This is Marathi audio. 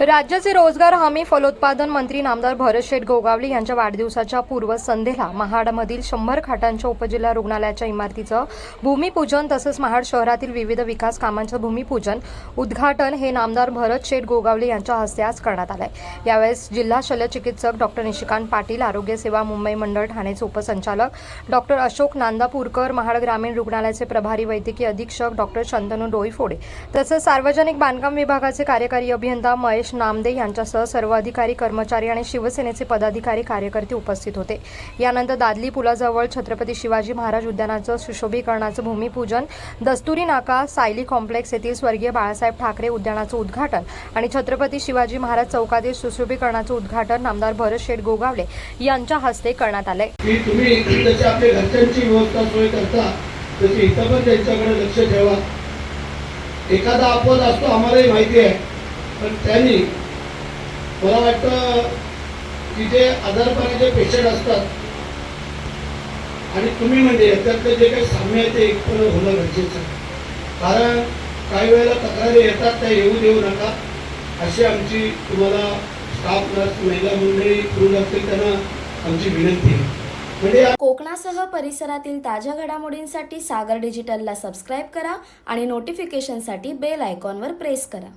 राज्याचे रोजगार हमी फलोत्पादन मंत्री नामदार भरत शेठ गोगावले यांच्या वाढदिवसाच्या पूर्वसंध्येला महाडमधील शंभर खाटांच्या उपजिल्हा रुग्णालयाच्या इमारतीचं भूमिपूजन तसंच महाड शहरातील विविध विकास कामांचं भूमिपूजन उद्घाटन हे नामदार भरत शेठ गोगावले यांच्या हस्ते आज करण्यात आलंय. यावेळेस जिल्हा शल्यचिकित्सक डॉक्टर निशिकांत पाटील आरोग्य सेवा मुंबई मंडळ ठाणेचे उपसंचालक डॉक्टर अशोक नांदापूरकर महाड ग्रामीण रुग्णालयाचे प्रभारी वैद्यकीय अधीक्षक डॉक्टर शंतनू डोईफोडे तसंच सार्वजनिक बांधकाम विभागाचे कार्यकारी अभियंता महेश नामदे यांच्यासह सर्व अधिकारी कर्मचारी आणि शिवसेनेचे पदाधिकारी कार्यकर्ते उपस्थित होते. यानंतर दादली पुलाजवळ छत्रपती शिवाजी महाराज उद्यानाचं सुशोभीकरणाचं भूमिपूजन दस्तुरी नाका सायली कॉम्प्लेक्स येथील स्वर्गीय बाळासाहेब ठाकरे उद्यानाचं उद्घाटन आणि छत्रपती शिवाजी महाराज चौकातील सुशोभीकरणाचं उद्घाटन नामदार भरत शेठ गोगावले यांच्या हस्ते करण्यात आले इथं पण त्यांच्याकडे लक्ष ठेवा. एखादा अपवाद असतो आम्हालाही माहिती आहे. पण त्यांनी मला वाटतं की जे आजारपणाचे पेशंट असतात. आणि तुम्ही म्हणजे याच्यातलं जे काही साम्य आहे ते एकपण होणं गरजेचं कारण काही वेळेला तक्रारी येतात त्या येऊ देऊ नका अशी आमची तुम्हाला स्टाफ नर्स महिला मंडळी करून असतील त्यांना आमची विनंती आहे. म्हणजे कोकणासह परिसरातील ताज्या घडामोडींसाठी सागर डिजिटलला सबस्क्राईब करा आणि नोटिफिकेशनसाठी बेल आयकॉनवर प्रेस करा.